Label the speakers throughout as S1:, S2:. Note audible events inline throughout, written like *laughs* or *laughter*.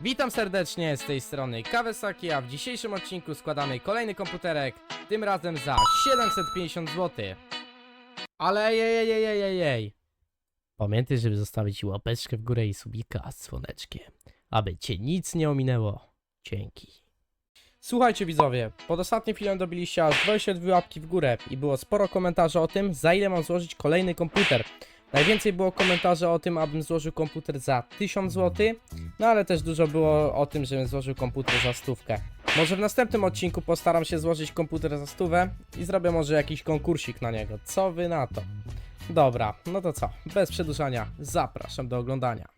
S1: Witam serdecznie z tej strony Kawesaki, a w dzisiejszym odcinku składamy kolejny komputerek, tym razem za 750 zł. Ale jej. Pamiętaj, żeby zostawić łapeczkę w górę i subika z dzwoneczkiem, aby cię nic nie ominęło. Dzięki. Słuchajcie widzowie, pod ostatnim filmem dobiliście aż 22 łapki w górę i było sporo komentarzy o tym, za ile mam złożyć kolejny komputer. Najwięcej było komentarzy o tym, abym złożył komputer za 1000 zł, no ale też dużo było o tym, żebym złożył komputer za stówkę. Może w następnym odcinku postaram się złożyć komputer za stówę i zrobię może jakiś konkursik na niego. Co wy na to? Dobra, no to co? Bez przedłużania, zapraszam do oglądania.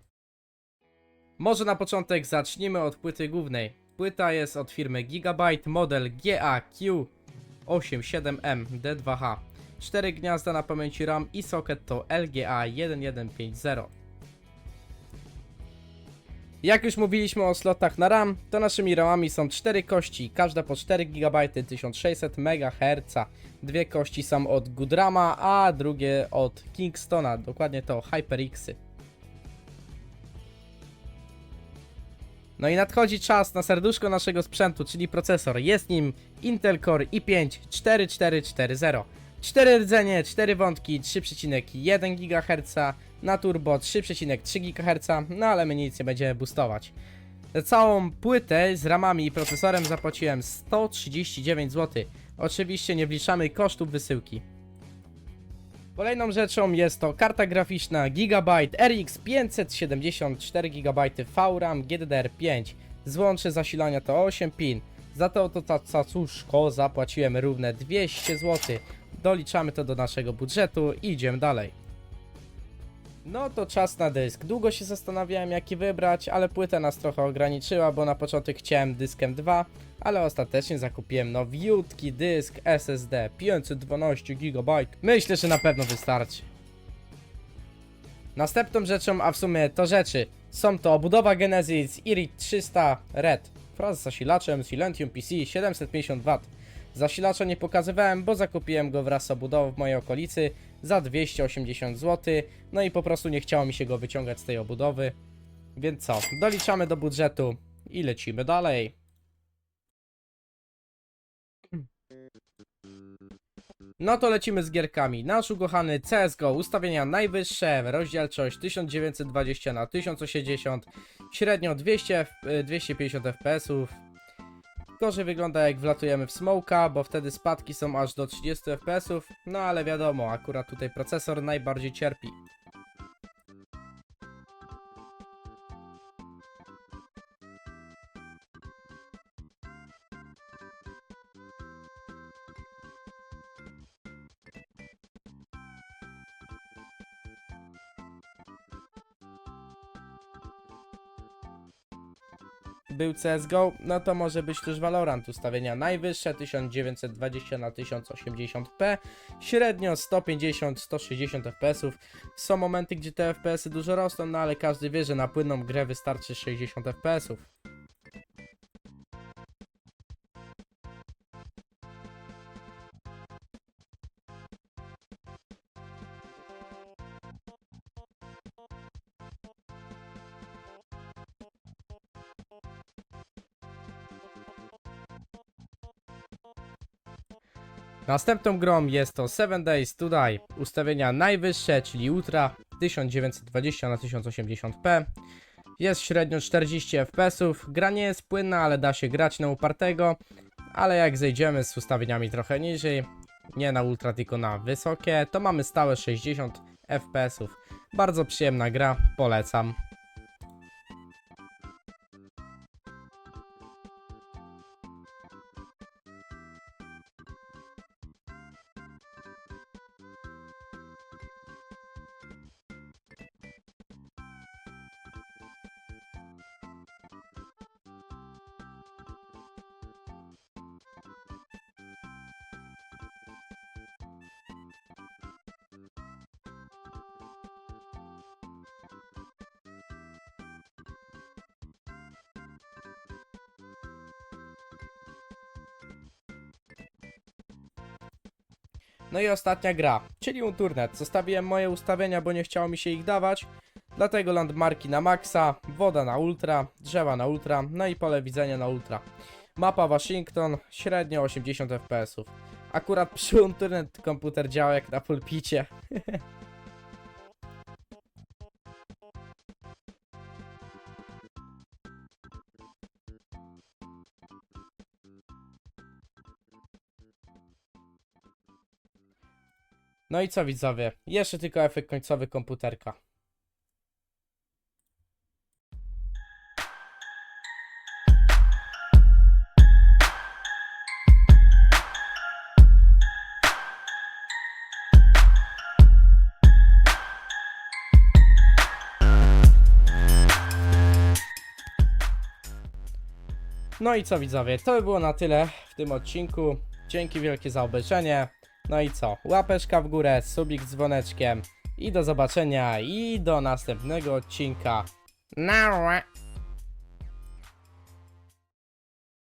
S1: Może na początek zacznijmy od płyty głównej. Płyta jest od firmy Gigabyte, model GAQ87M D2H. 4 gniazda na pamięci RAM i socket to LGA 1150. Jak już mówiliśmy o slotach na RAM, to naszymi RAMami są 4 kości, każda po 4 GB 1600 MHz. Dwie kości są od Goodrama, a drugie od Kingstona, dokładnie to HyperXy. No i nadchodzi czas na serduszko naszego sprzętu, czyli procesor. Jest nim Intel Core i5 4440. 4 rdzenie, 4 wątki, 3,1 GHz, na turbo 3,3 GHz, no ale my nic nie będziemy boostować. Za całą płytę z ramami i procesorem zapłaciłem 139 zł. Oczywiście nie wliczamy kosztów wysyłki. Kolejną rzeczą jest to karta graficzna Gigabyte RX 574 GB VRAM GDDR5. Złącze zasilania to 8 pin. Za to to cacuszko zapłaciłem równe 200 zł. Doliczamy to do naszego budżetu i idziemy dalej. No to czas na dysk. Długo się zastanawiałem jaki wybrać, ale płyta nas trochę ograniczyła, bo na początek chciałem dyskiem 2, ale ostatecznie zakupiłem nowiutki dysk SSD 512 GB. Myślę, że na pewno wystarczy. Następną rzeczą, a w sumie to rzeczy, są to obudowa Genesis Irit 300 Red wraz z zasilaczem Silentium PC 750W. Zasilacza nie pokazywałem, bo zakupiłem go wraz z obudową w mojej okolicy za 280 zł, no i po prostu nie chciało mi się go wyciągać z tej obudowy. Więc co, doliczamy do budżetu i lecimy dalej. No to lecimy z gierkami. Nasz ukochany CSGO, ustawienia najwyższe, rozdzielczość 1920 na 1080, średnio 200, F- y, 250 fps. Gorzej wygląda jak wlatujemy w smoka, bo wtedy spadki są aż do 30 fps, no ale wiadomo, akurat tutaj procesor najbardziej cierpi. Był CSGO, no to może być też Valorant ustawienia najwyższe 1920 na 1080p, średnio 150-160 fps. Są momenty, gdzie te FPS-y dużo rosną, no ale każdy wie, że na płynną grę wystarczy 60 fps. Następną grą jest to 7 Days to Die, ustawienia najwyższe, czyli Ultra 1920 na 1080p. Jest średnio 40 fps, gra nie jest płynna, ale da się grać na upartego, ale jak zejdziemy z ustawieniami trochę niżej, nie na ultra, tylko na wysokie, to mamy stałe 60 fps. Bardzo przyjemna gra, polecam. No i ostatnia gra, czyli Unturnet. Zostawiłem moje ustawienia, bo nie chciało mi się ich dawać. Dlatego landmarki na maksa, woda na ultra, drzewa na ultra, no i pole widzenia na ultra. Mapa Waszyngton, średnio 80 fps. Akurat przy internet komputer działa jak na pulpicie. *laughs* No i co widzowie? Jeszcze tylko efekt końcowy komputerka. No i co widzowie, to by było na tyle w tym odcinku. Dzięki wielkie za obejrzenie. No i co, łapeczka w górę, subik z dzwoneczkiem i do zobaczenia i do następnego odcinka. Nara!